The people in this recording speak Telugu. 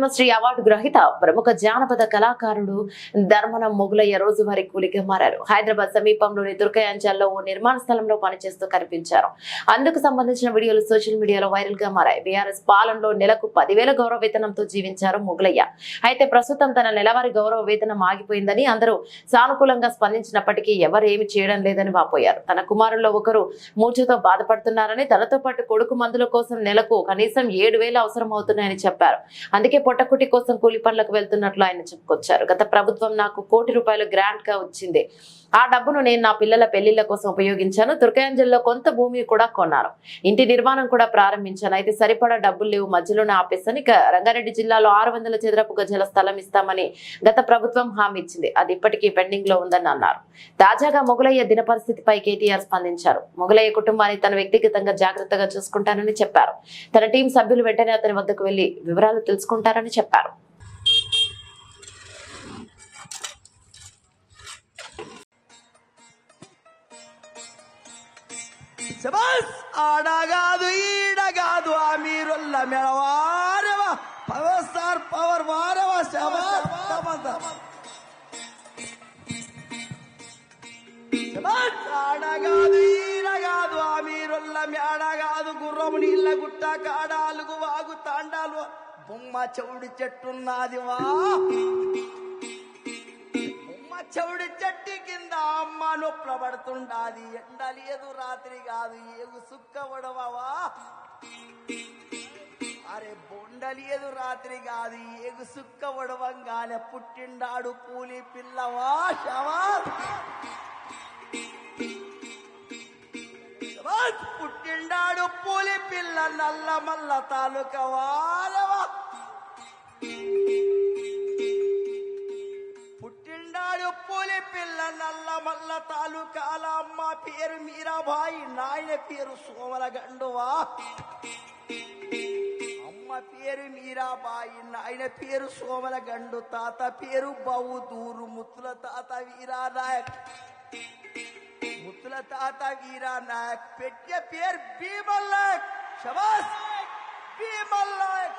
పద్మశ్రీ అవార్డు గ్రహీత ప్రముఖ జానపద కళాకారుడు ధర్మన మొగులయ్య రోజువారీ కూలిగా మారారు. హైదరాబాద్ సమీపంలోని దుర్గయాంజల్లో ఓ నిర్మాణ స్థలంలో పనిచేస్తూ కనిపించారు. అందుకు సంబంధించిన వీడియోలు సోషల్ మీడియాలో వైరల్గా మారాయి. బీఆర్ఎస్ పాలనలో నెలకు పదివేల గౌరవ వేతనంతో జీవించారు మొగులయ్య. అయితే ప్రస్తుతం తన నెలవారీ గౌరవ వేతనం ఆగిపోయిందని అందరూ సానుకూలంగా స్పందించినప్పటికీ ఎవరు ఏమి చేయడం లేదని వాపోయారు. తన కుమారుల్లో ఒకరు మూర్ఛతో బాధపడుతున్నారని తనతో పాటు కొడుకు మందుల కోసం నెలకు కనీసం ఏడు వేలు అవసరం అవుతున్నాయని చెప్పారు. అందుకే పొట్టకుటి కోసం కూలి పనులకు వెళ్తున్నట్లు ఆయన చెప్పుకొచ్చారు. గత ప్రభుత్వం నాకు కోటి రూపాయలు గ్రాంట్గా వచ్చింది. ఆ డబ్బును నేను నా పిల్లల పెళ్ళిళ్ళ కోసం ఉపయోగించాను. తుర్కయాంజల్లో కొంత భూమి కూడా కొన్నాను ఇంటి నిర్మాణం కూడా ప్రారంభించాను. అయితే సరిపడా డబ్బులు లేవు. మధ్యలోనే ఆపేస్తాను ఇక రంగారెడ్డి జిల్లాలో ఆరు వందల చదరపు గజల స్థలం ఇస్తామని గత ప్రభుత్వం హామీ ఇచ్చింది. అది ఇప్పటికీ పెండింగ్లో ఉందని అన్నారు. తాజాగా మొగలయ్య దిన పరిస్థితిపై కేటీఆర్ స్పందించారు. మొగలయ్య కుటుంబాన్ని తన వ్యక్తిగతంగా జాగ్రత్తగా చూసుకుంటానని చెప్పారు. తన టీం సభ్యులు వెంటనే అతని వద్దకు వెళ్ళి వివరాలు తెలుసుకుంటారని చెప్పారు. శబాస్! ఆడగాదు ఈడగాదు ఆ మీరుల్ల పవర్ స్టార్ పవర్ వారవా శబాస్? శబాస్! ఆడగాదు ఈడగాదు ఆ మీరుల్ల మేడగాదు గుర్రము నీళ్ళ గుట్ట కాడాలుగు వాగు తాండాలు బొమ్మ చెవుడి చెట్టున్నది వా. అమ్మ చెవుడి చెట్టు కింద అమ్మ నొప్పబడుతుండాది. ఎండ లేదు రాత్రి కాదు ఏగు సుక్క ఉడవవా అరే బొండలేదు రాత్రి కాదు ఏగు సుక్క ఉడవంగానే పుట్టిండాడు పూలి పిల్లవా శవా పుట్టిండాడు పూలి పిల్ల నల్ల మల్ల తాలూకవాల పుట్టిండాడు పూలి పిల్ల నల్ల మల్ల తాలూకాల అమ్మ పేరు మీరాబాయి నాయన పేరు సోమల గండువా అమ్మ పేరు మీరాబాయి నాయన పేరు సోమల గండు తాత పేరు బౌదూరు ముత్తుల తాత వీరానాయక్. ముత్తుల తాత వీరా నాయక్ పెట్టే పేరు భీమల్ నాయక్ శబాస్ భీమల్ నాయక్